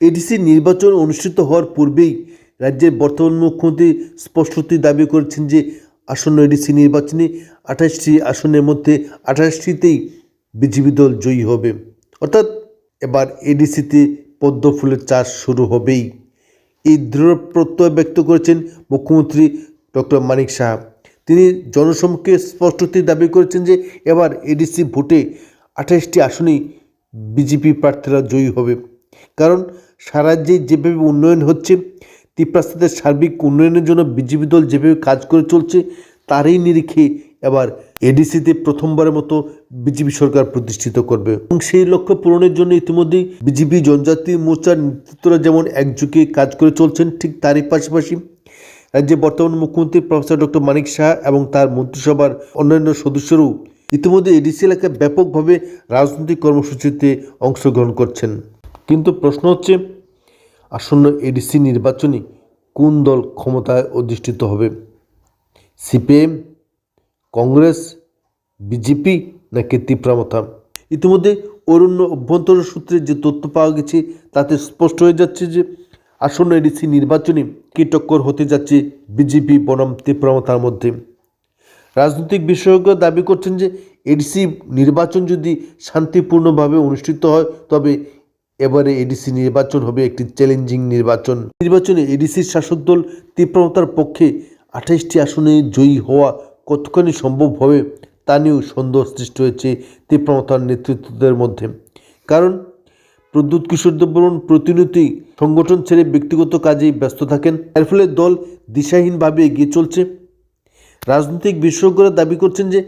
ADC নির্বাচন অনুষ্ঠিত হওয়ার পূর্বেই রাজ্যের বর্তমান মুখ্যমন্ত্রী স্পষ্টতই দাবি করেছেন যে আসন্ন এডিসি নির্বাচনে আঠাশটি আসনের মধ্যে আঠাশটিতেই বিজেপি দল জয়ী হবে। অর্থাৎ এবার এডিসিতে পদ্ম ফুলের চাষ শুরু হবেই। এই দৃঢ় প্রত্যয় ব্যক্ত করেছেন মুখ্যমন্ত্রী ডক্টর মানিক সাহা। তিনি জনসমক্ষে স্পষ্টতই দাবি করেছেন যে এবার এডিসি ভোটে আঠাশটি আসনেই বিজেপি প্রার্থীরা জয়ী হবে। কারণ সারা রাজ্যে যেভাবে উন্নয়ন হচ্ছে ত্রিপ্রাস্তাদের সার্বিক উন্নয়নের জন্য বিজেপি দল যেভাবে কাজ করে চলছে, তারই নিরিখে এবার এডিসিতে প্রথমবারের মতো বিজেপি সরকার প্রতিষ্ঠিত করবে। এবং সেই লক্ষ্য পূরণের জন্য ইতিমধ্যেই বিজেপি জনজাতি মোর্চার নেতৃত্বরা যেমন একযোগে কাজ করে চলছেন, ঠিক তারই পাশাপাশি রাজ্যের বর্তমান মুখ্যমন্ত্রী প্রফেসর ডক্টর মানিক শাহ এবং তার মন্ত্রিসভার অন্যান্য সদস্যরাও ইতিমধ্যে এডিসি এলাকায় ব্যাপকভাবে রাজনৈতিক কর্মসূচিতে অংশগ্রহণ করছেন। কিন্তু প্রশ্ন হচ্ছে, আসন্ন এডিসি নির্বাচনে কোন দল ক্ষমতায় অধিষ্ঠিত হবে? সিপিএম কংগ্রেস বিজেপি নাকি তীব্রামতা ইতিমধ্যে অরণ্য অভ্যন্তর সূত্রে যে তথ্য পাওয়া গেছে, তাতে স্পষ্ট হয়ে যাচ্ছে যে আসন্ন এডিসি নির্বাচনে কি টক্কর হতে যাচ্ছে বিজেপি বনাম তীব্রামতার মধ্যে। রাজনৈতিক বিশেষজ্ঞ দাবি করছেন যে এডিসি নির্বাচন যদি শান্তিপূর্ণভাবে অনুষ্ঠিত হয়, তবে এবারে এডিসি নির্বাচন হবে একটি চ্যালেঞ্জিং নির্বাচন। নির্বাচনে এডিসির শাসক দল তীব্রতার পক্ষে আঠাইশটি আসনে জয়ী হওয়া কতখানি সম্ভব হবে তা নিয়েও সন্দেহ সৃষ্টি হয়েছে তীব্রতার নেতৃত্বদের মধ্যে। কারণ প্রদ্যুৎ কিশোর দেববর্মন প্রতিনিয়তই সংগঠন ছেড়ে ব্যক্তিগত কাজেই ব্যস্ত থাকেন। এর ফলে দল দিশাহীনভাবে এগিয়ে চলছে। রাজনৈতিক বিশেষজ্ঞরা দাবি করছেন যে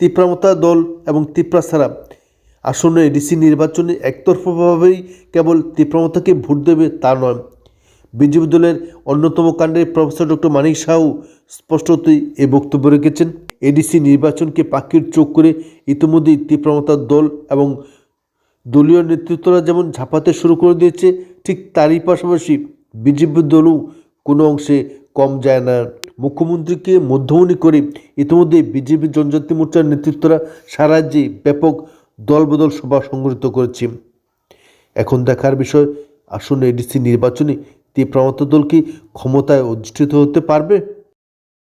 তিপ্রামতা দল এবং তিপ্রা ছাড়া আসন্ন এডিসি নির্বাচনে একতরফাভাবেই কেবল তিপ্রামতাকে ভোট দেবে তা নয়। বিজেপি দলের অন্যতম কাণ্ডের প্রফেসর ডক্টর মানিক সাহু স্পষ্টতই এ বক্তব্য রেখেছেন। এডিসি নির্বাচনকে পাখির চোখ করে ইতিমধ্যেই তিপ্রামতার দল এবং দলীয় নেতৃত্বরা যেমন ঝাঁপাতে শুরু করে দিয়েছে, ঠিক তারই পাশাপাশি বিজেপি দলও কোনো অংশে কম যায় না। মুখ্যমন্ত্রীকে মধ্যমণি করে ইতিমধ্যে বিজেপি জনজাতি মোর্চার নেতৃত্বরা সারা রাজ্যে ব্যাপক দলবদল সভা সংগঠিত করেছি। এখন দেখার বিষয়, আসন্ন এডিসি নির্বাচনে তে দল কি ক্ষমতায় অধিষ্ঠিত হতে পারবে?